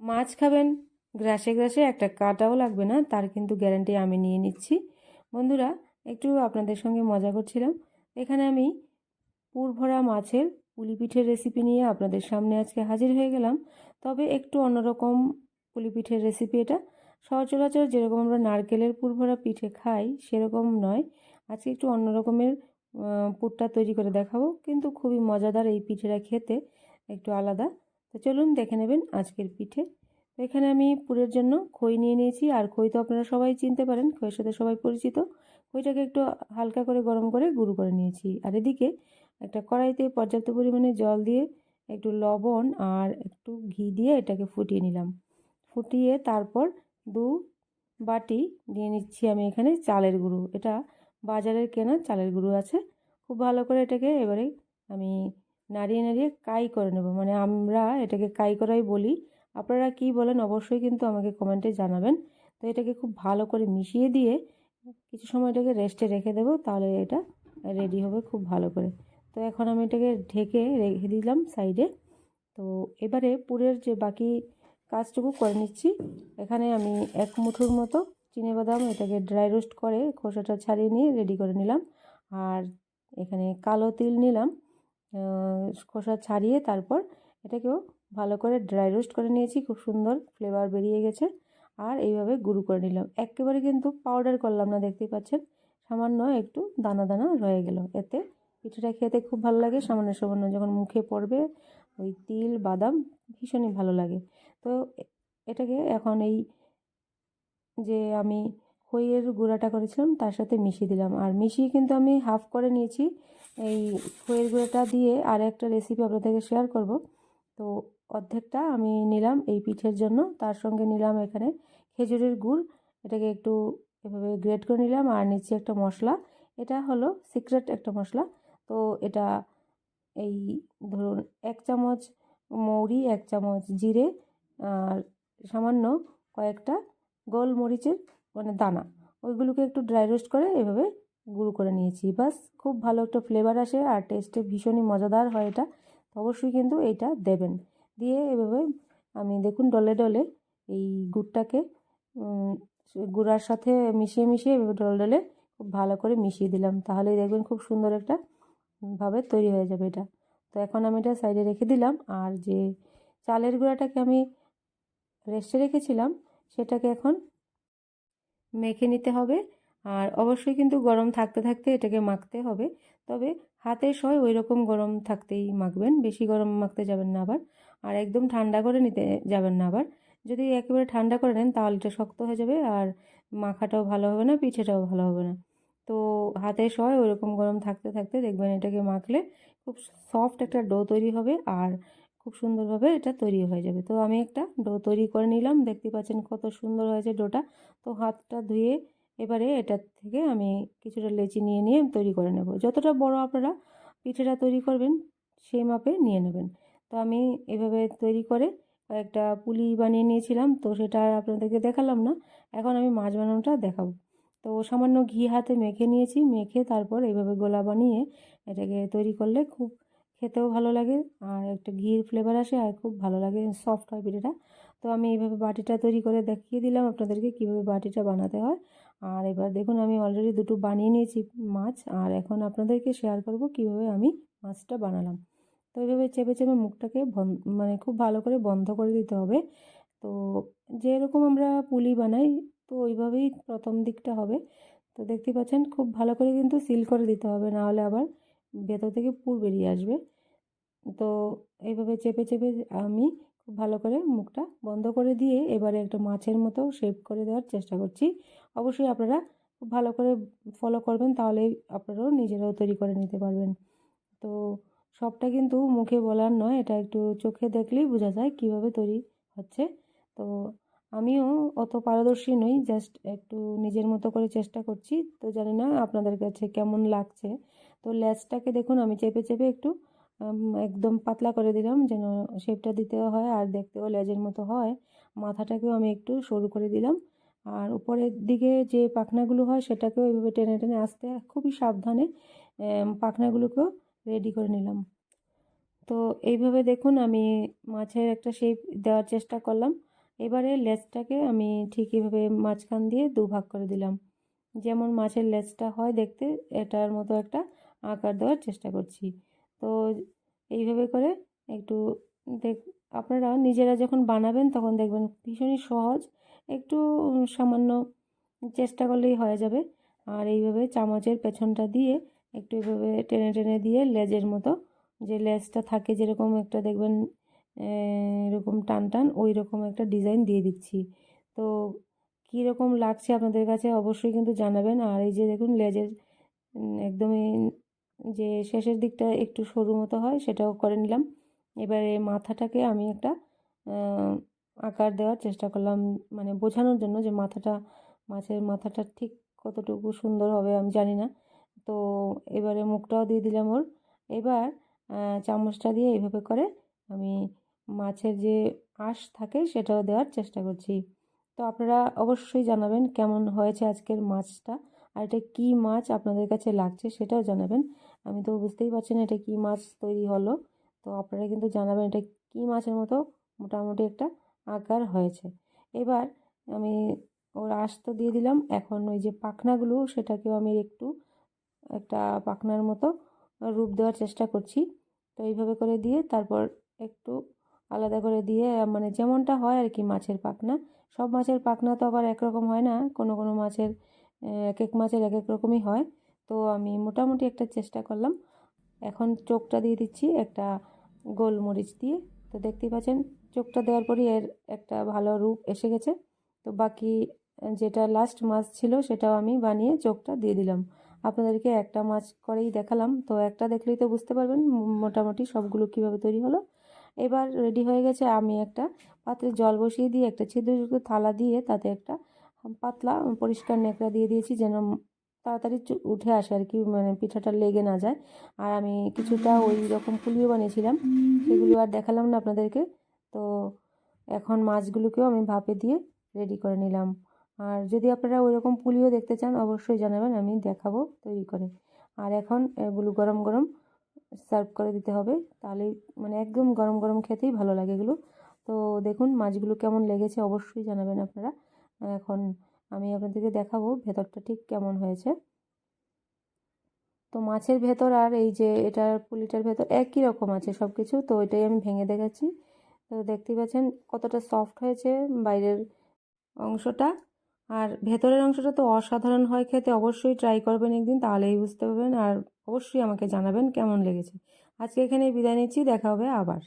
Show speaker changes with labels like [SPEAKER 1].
[SPEAKER 1] মাছ খাবেন, গ্রাসে গ্রাসে একটা কাটাও লাগবে না, তার কিন্তু গ্যারান্টি আমি নিয়ে নিচ্ছি। বন্ধুরা, একটু আপনাদের সঙ্গে মজা করছিলাম। এখানে আমি পুর ভরা মাছের পুলি পিঠের রেসিপি নিয়ে আপনাদের সামনে আজকে হাজির হয়ে গেলাম। তবে একটু অন্যরকম পুলি পিঠের রেসিপি এটা। সচরাচর যেরকম আমরা নারকেলের পুর ভরা পিঠে খাই, সেরকম নয়। আজকে একটু অন্য রকমের পুরটা তৈরি করে দেখাবো। কিন্তু খুবই মজাদার এই পিঠেটা খেতে, একটু আলাদা। তো চলুন দেখে নেবেন আজকের পিঠে। তো এখানে আমি পুরের জন্য খই নিয়ে নিয়েছি। আর খই তো আপনারা সবাই চিনতে পারেন, খইয়ের সাথে সবাই পরিচিত। খইটাকে একটু হালকা করে গরম করে গুঁড়ো করে নিয়েছি। আর এদিকে একটা কড়াইতে পর্যাপ্ত পরিমাণে জল দিয়ে একটু লবণ আর একটু ঘি দিয়ে এটাকে ফুটিয়ে নিলাম। ফুটিয়ে তারপর দু বাটি দিয়ে নিচ্ছি আমি এখানে চালের গুঁড়ো। এটা বাজারের কেনা চালের গুঁড়ো আছে। খুব ভালো করে এটাকে এবারে আমি নাড়িয়ে নাড়িয়ে কাই করে নেব। মানে আমরা এটাকে কাই করাই বলি। আপনারা কি বলেন অবশ্যই কিন্তু আমাকে কমেন্টে জানাবেন। তো এটাকে খুব ভালো করে মিশিয়ে দিয়ে কিছু সময় এটাকে রেস্টে রেখে দেবো, তাহলে এটা রেডি হবে খুব ভালো করে। তো এখন আমি এটাকে ঢেকে রেখে দিলাম সাইডে তো এবারে পুরের যে বাকি কাজটুকু করে নিচ্ছি। এখানে আমি এক মুঠোর মতো বাদাম এটাকে ড্রাই রোস্ট করে খোসাটা ছাড়িয়ে নিয়ে রেডি করে নিলাম। আর এখানে কালো তিল নিলাম। খোসা ছাড়িয়ে তারপর এটাকেও ভালো করে ড্রাই রোস্ট করে নিয়েছি। খুব সুন্দর ফ্লেভার বেরিয়ে গেছে। আর এইভাবে গুঁড়ো করে নিলাম। একেবারে কিন্তু পাউডার করলাম না, দেখতেই পাচ্ছেন? সামান্য একটু দানা দানা রয়ে গেল। এতে পিঠেটা খেতে খুব ভালো লাগে। সামান্য সামান্য যখন মুখে পড়বে, ওই তিল, বাদাম ভীষণই ভালো লাগে। তো এটাকে এখন এই যে আমি খইয়ের গুঁড়াটা করেছিলাম, তার সাথে মিশিয়ে দিলাম। আর মিশিয়ে কিন্তু আমি হাফ করে নিয়েছি। এই খইয়ের গুঁড়োটা দিয়ে আর একটা রেসিপি আপনাদেরকে শেয়ার করব। তো অর্ধেকটা আমি নিলাম এই পিঠের জন্য। তার সঙ্গে নিলাম এখানে খেজুরের গুড়। এটাকে একটু এভাবে গ্রেট করে নিলাম আর নিচে একটা মশলা। এটা হলো সিক্রেট একটা মশলা। তো এটা এই ধরুন এক চামচ মৌরি, এক চামচ জিরে আর সামান্য কয়েকটা গোলমরিচের মানে দানা। ওইগুলোকে একটু ড্রাই রোস্ট করে এভাবে গুঁড়ো করে নিয়েছি। বাস, খুব ভালো একটা ফ্লেভার আসে আর টেস্টে ভীষণই মজাদার হয় এটা। অবশ্যই কিন্তু এইটা দেবেন। দিয়ে এভাবে আমি দেখুন ডলে ডলে এই গুড়টাকে গুঁড়ার সাথে মিশিয়ে মিশিয়ে এভাবে ডলে ডলে খুব ভালো করে মিশিয়ে দিলাম। তাহলেই দেখবেন খুব সুন্দর একটা ভাবে তৈরি হয়ে যাবে এটা। তো এখন আমি এটা সাইডে রেখে দিলাম আর যে চালের গুঁড়াটাকে আমি রেস্টে রেখেছিলাম, সেটাকে এখন মেখে নিতে হবে। আর অবশ্যই কিন্তু গরম থাকতে থাকতে এটাকে মাখতে হবে। তবে হাতে সয় ওই রকম গরম থাকতেই মাখবেন, বেশি গরম মাখতে যাবেন না আবার। আর একদম ঠান্ডা করে নিতে যাবেন না আবার। যদি একেবারে ঠান্ডা করে নেন তাহলে এটা শক্ত হয়ে যাবে আর মাখাটাও ভালো হবে না, পিঠেটাও ভালো হবে না। তো হাতে সয় ওইরকম গরম থাকতে থাকতে দেখবেন এটাকে মাখলে খুব সফট একটা ডো তৈরি হবে আর খুব সুন্দরভাবে এটা তৈরি হয়ে যাবে। তো আমি একটা ডো তৈরি করে নিলাম, দেখতে পাচ্ছেন কত সুন্দর হয়েছে ডোটা। তো হাতটা ধুয়ে এবারে এটার থেকে আমি কিছুটা লেচি নিয়ে নিয়ে তৈরি করে নেব। যতটা বড় আপনারা পিঠেটা তৈরি করবেন, সেই মাপে নিয়ে নেবেন। তো আমি এভাবে তৈরি করে কয়েকটা পুলি বানিয়ে নিয়েছিলাম, তো সেটা আপনাদেরকে দেখালাম না। এখন আমি মাছ বানানোটা দেখাবো। তো সামান্য ঘি হাতে মেখে নিয়েছি, মেখে তারপর এইভাবে গোলা বানিয়ে এটাকে তৈরি করলে খুব খেতেও ভালো লাগে আর একটা ঘির ফ্লেভার আসে আর খুব ভালো লাগে সফট হয় পিঠেটা। তো আমি এইভাবে বাটিটা তৈরি করে দেখিয়ে দিলাম আপনাদেরকে কীভাবে বাটিটা বানাতে হয়। আর এবার দেখুন, আমি অলরেডি দুটো বানিয়ে নিয়েছি মাছ, আর এখন আপনাদেরকে শেয়ার করব কীভাবে আমি মাছটা বানালাম। তো এইভাবে চেপে চেপে মুখটাকে মানে খুব ভালো করে বন্ধ করে দিতে হবে। তো যেরকম আমরা পুলি বানাই, তো ওইভাবেই প্রথম দিকটা হবে। তো দেখতে পাচ্ছেন, খুব ভালো করে কিন্তু সিল করে দিতে হবে না হলে আবার ভেতর থেকে পুর বেরিয়ে আসবে। তো এইভাবে চেপে চেপে আমি খুব ভালো করে মুখটা বন্ধ করে দিয়ে এবারে একটা মাছের মতো শেপ করে দেওয়ার চেষ্টা করছি। অবশ্যই আপনারা খুব ভালো করে ফলো করবেন, তাহলেই আপনারাও নিজেরাও তৈরি করে নিতে পারবেন। তো সবটা কিন্তু মুখে বলার নয়, এটা একটু চোখে দেখলেই বোঝা যায় কীভাবে তৈরি হচ্ছে। তো আমিও অত পারদর্শী নই জাস্ট একটু নিজের মতো করে চেষ্টা করছি। তো জানি না আপনাদের কাছে কেমন লাগছে। তো লেজটাকে দেখুন, আমি চেপে চেপে একটু একদম পাতলা করে দিলাম যেন শেপটা দিতেও হয় আর দেখতেও লেজের মতো হয়। মাথাটাকেও আমি একটু সরু করে দিলাম। আর উপরের দিকে যে পাখনাগুলো হয় সেটাকেও এইভাবে টেনে টেনে আসতে খুবই সাবধানে পাখনাগুলোকেও রেডি করে নিলাম। তো এইভাবে দেখুন আমি মাছের একটা শেপ দেওয়ার চেষ্টা করলাম। এবারে লেজটাকে আমি ঠিক এভাবে মাঝখান দিয়ে দু ভাগ করে দিলাম। যেমন মাছের লেজটা হয় দেখতে, এটার মতো একটা আকার দেওয়ার চেষ্টা করছি। তো এইভাবে করে একটু দেখ, আপনারা নিজেরা যখন বানাবেন তখন দেখবেন ভীষণই সহজ। একটু সামান্য চেষ্টা করলেই হয়ে যাবে। আর এইভাবে চামচের পেছনটা দিয়ে একটু এভাবে টেনে টেনে দিয়ে লেজের মতো যে লেজটা থাকে যেরকম একটা দেখবেন এরকম টান টান ওই রকম একটা ডিজাইন দিয়ে দিচ্ছি। তো কীরকম লাগছে আপনাদের কাছে অবশ্যই কিন্তু জানাবেন। আর এই যে দেখুন লেজের একদমই যে শেষের দিকটা একটু সরু মতো হয়, সেটাও করে নিলাম। এবারে মাথাটাকে আমি একটা আকার দেওয়ার চেষ্টা করলাম মানে বোঝানোর জন্য যে মাথাটা, মাছের মাথাটা ঠিক কতটুকু সুন্দর হবে আমি জানি না। তো এবারে মুখটাও দিয়ে দিলাম ওর। এবার চামচটা দিয়ে এইভাবে করে আমি মাছের যে আঁশ থাকে, সেটাও দেওয়ার চেষ্টা করছি। তো আপনারা অবশ্যই জানাবেন কেমন হয়েছে আজকের মাছটা, আর এটা কী মাছ আপনাদের কাছে লাগছে সেটাও জানাবেন। আমি তো বুঝতেই পারছি না এটা কী মাছ তৈরি হলো। তো আপনারা কিন্তু জানাবেন এটা কী মাছের মতো মোটামুটি একটা আকার হয়েছে। এবার আমি ওর আঁশ তো দিয়ে দিলাম। এখন ওই যে পাখনাগুলো সেটাকেও আমি একটু একটা পাখনার মতো রূপ দেওয়ার চেষ্টা করছি। তো এইভাবে করে দিয়ে তারপর একটু আলাদা করে দিয়ে মানে যেমনটা হয় আর কি মাছের পাখনা। সব মাছের পাখনা তো আবার একরকম হয় না, কোনো কোনো মাছের এক এক মাছের এক এক রকমই হয়। তো আমি মোটামুটি একটা চেষ্টা করলাম। এখন চোখটা দিয়ে দিচ্ছি একটা গোলমরিচ দিয়ে। তো দেখতেই পাচ্ছেন, চোখটা দেওয়ার পরই এর একটা ভালো রূপ এসে গেছে। তো বাকি, যেটা লাস্ট মাছ ছিল সেটাও আমি বানিয়ে চোখটা দিয়ে দিলাম। আপনাদেরকে একটা মাছ করেই দেখালাম। তো একটা দেখলেই তো বুঝতে পারবেন মোটামুটি সবগুলো কীভাবে তৈরি হলো। এবার রেডি হয়ে গেছে আমি একটা পাত্রে জল বসিয়ে দিয়ে একটা ছিদ্রযুক্ত থালা দিয়ে তাতে একটা পাতলা পরিষ্কার ন্যাকড়া দিয়ে দিয়েছি যেন তাড়াতাড়ি উঠে আসে আর কি মানে পিঠাটা লেগে না যায়। আর আমি কিছুটা ওই রকম পুলিও বানিয়েছিলাম, সেগুলো আর দেখালাম না আপনাদেরকে। তো এখন মাছগুলোকেও আমি ভাপে দিয়ে রেডি করে নিলাম। আর যদি আপনারা ওই রকম পুলিও দেখতে চান, অবশ্যই জানাবেন, আমি দেখাবো তৈরি করে। আর এখন এগুলো গরম গরম সার্ভ করে দিতে হবে। তাহলেই মানে একদম গরম গরম খেতেই ভালো লাগে এগুলো। তো দেখুন, মাছগুলো কেমন লেগেছে, অবশ্যই জানাবেন আপনারা। এখন আমি আপনাদেরকে দেখাবো ভেতরটা ঠিক কেমন হয়েছে। তো মাছের ভেতর আর এই যে এটার পুলিটার ভেতর একই রকম আছে সব কিছু তো এটাই আমি ভেঙে দেখাচ্ছি। তো দেখতেই পাচ্ছেন কতটা সফট হয়েছে বাইরের অংশটা। আর ভেতরের অংশটা তো অসাধারণ হয় খেতে, অবশ্যই ট্রাই করবেন একদিন, তাহলেই বুঝতে পারবেন। আর অবশ্যই আমাকে জানাবেন কেমন লেগেছে। আজকে এখানে বিদায় নিচ্ছি, দেখা হবে আবার।